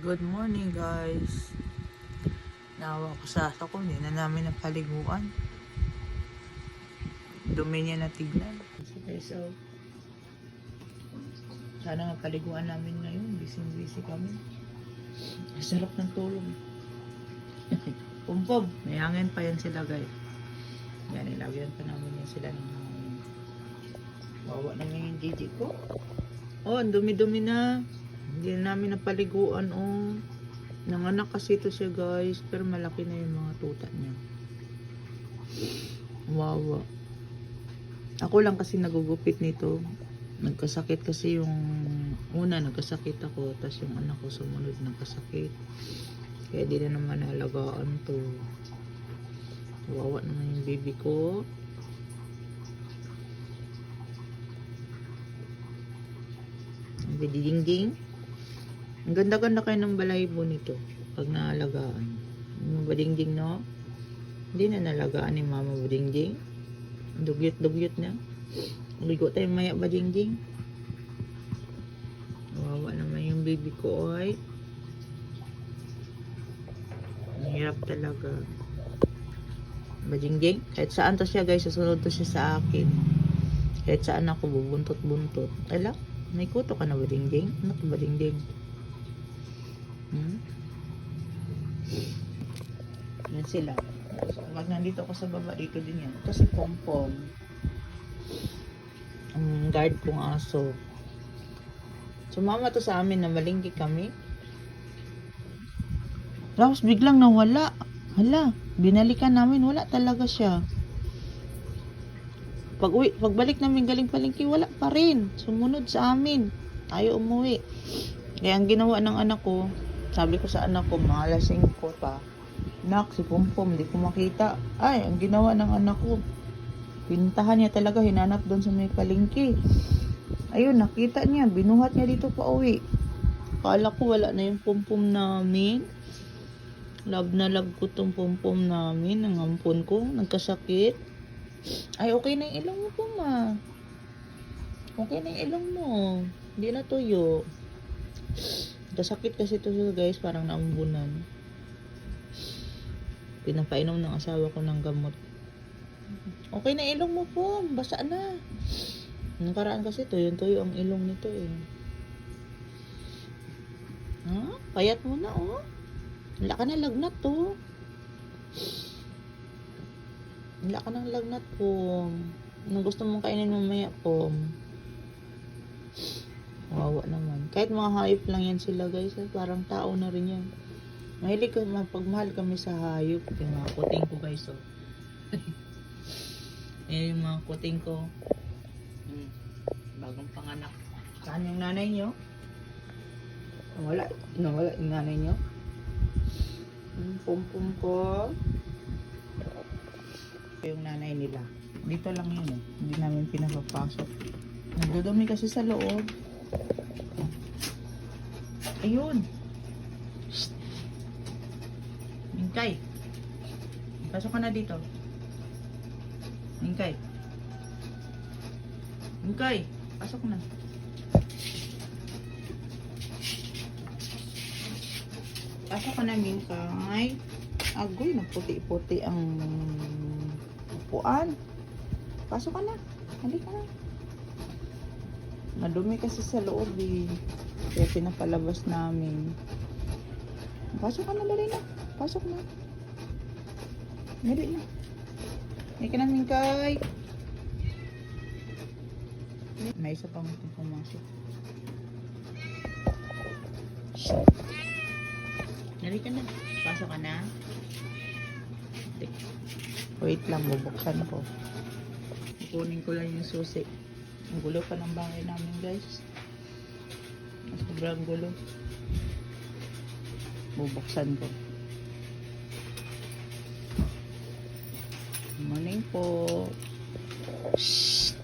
Good morning guys. Nawa ko sa asa ko, hindi na namin napaliguan. Dumi niya na tignan. Guys, so, sana mapaliguan namin ngayon. Busy-busy kami. Sarap ng tulog. Pumpog. May hangin pa yan sila guys. Yan, ilagyan pa namin yan sila ng hangin. Wawa naman yung gigi ko. Oh, ang dumi-dumi na. Hindi na namin napaliguan, oh. Nanganak kasi ito siya, guys. Pero malaki na yung mga tuta niya. Wawa. Ako lang kasi nagugupit nito. Nagkasakit kasi yung... Una, nagkasakit ako. Tapos yung anak ko sumunod nagkasakit. Kaya di na naman nalagaan to. Wawa naman yung baby ko. Ang bidingding. Ang ganda-ganda kayo ng balahibo nito pag naalagaan. Yung badingding, no? Hindi na nalagaan ni Mama Badingding. Dugyot-dugyot na. Ligo tayo maya Badingding. Wawa naman yung baby ko, ay. Hirap talaga. Badingding. Kahit saan to siya, guys. Susunod to siya sa akin. Kahit saan ako bubuntot-buntot. Ala, may kuto ka na badingding? Ano to badingding? Hmm? Yan sila. Pag nandito ako sa baba, dito din yan. Ito si Pompom. Ang guard kong aso. Sumama to sa amin na malingki kami. Tapos biglang nawala. Hala, binalikan namin, wala talaga siya. Pag uwi, pagbalik namin galing palengke, wala pa rin. Sumunod sa amin. Ayaw umuwi. Kaya ang ginawa ng anak ko, sabi ko sa anak ko, mga alas 5 pa. Nak, si Pumpom, di ko makita. Ay, ang ginawa ng anak ko, pintahan niya talaga, hinanap doon sa may palengke. Ayun, nakita niya, binuhat niya dito pa uwi. Kala ko wala na yung pumpom namin. Love na love ko tong pumpom namin. Nangampon ko, nagkasakit. Ay, okay na yung ilong mo po, ma. Okay na yung ilong mo. Hindi na tuyo. Kasakit kasi siya, guys. Parang naambunan. Pinapainom ng asawa ko ng gamot. Okay na ilong mo po. Basa na. Nung karaan kasi tuyo-tuyo ang ilong nito eh. Ha? Payat mo na, oh. Wala ka na lagnat, to. Wala ka ng lagnat, po. Anong gusto mong kainin mamaya, po? Wawa naman. Kahit mga hayop lang yan sila, guys. eh. Parang tao na rin yan. Mahilig ko, mapagmahal kami sa hayop. Yung mga kuting ko, guys, oh. Ayan yung mga kuting ko. Hmm. Bagong panganak. Saan yung nanay nyo? Nawala. Nawala yung nanay nyo? Hmm, pum-pum ko. Yung nanay nila. Dito lang yun eh. Hindi namin pinapapasok. Nagdudumi kasi sa loob. Ayun. Mingkay. Pasok ka na dito. Mingkay. Mingkay. Pasok na. Pasok ka na, Mingkay. Agoy, nagputi-puti ang upuan. Pasok ka na. Halika na. Madumi kasi sa loob eh. Kaya pinapalabas namin. Pasok ka na, dali na. Pasok na. Dali na. Halika na, Mingkay. May isa pang pumasok. Shh. Halika na. Pasok ka na. Wait lang, bubuksan ko. Kunin ko lang yung susi. Ang gulo pa ng bahay namin, guys. Sobrang gulo. Bubuksan ko. Morning po. Shhh!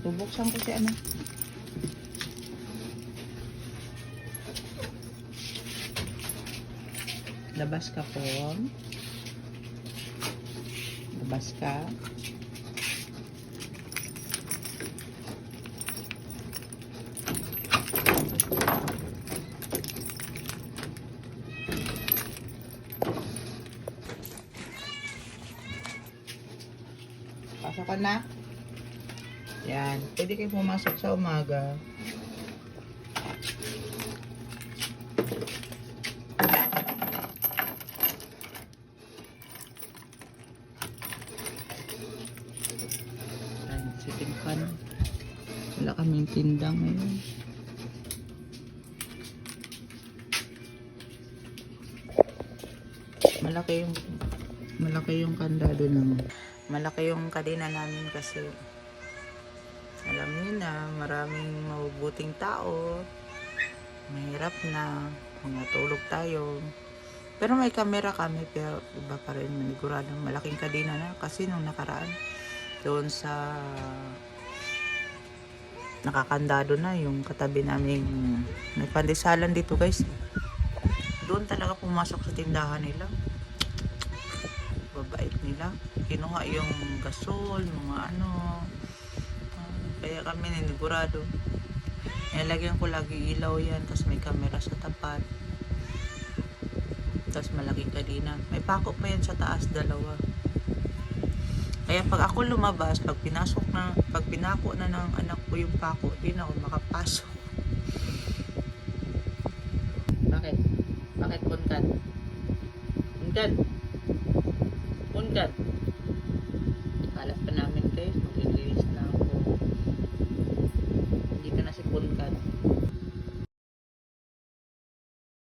Bubuksan ko si ano. Labas ka po. Labas ka. Pasok ka na. Yan. Pwede kayo pumasok sa umaga. Ayan, sitting fan. Wala kaming tinda ngayon. Malaki yung malaki yung kandado ng malaki yung kadena namin kasi alam niyo na maraming mabubuting tao. Mahirap na kung natulog tayo. Pero may camera kami pero iba pa rin maniguradong malaking kadena na kasi nung nakaraan doon sa nakakandado na yung katabi namin may pandesalan dito guys. Doon talaga pumasok sa tindahan nila babait nila. Kinuha yung gasol mga ano. Kaya kami ninigurado. Nilagyan ko lagi ilaw yan tapos may camera sa tapat. Tapos malaking kadina may pako pa yan sa taas dalawa. Kaya pag ako lumabas pag pinasok na pag pinako na ng anak ko yung pako di na ako makapasok. Bakit? bakit puntan? puntan? Puntan? Kalat pa namin guys, maglilinis na ako. Hindi ka na si Punkan.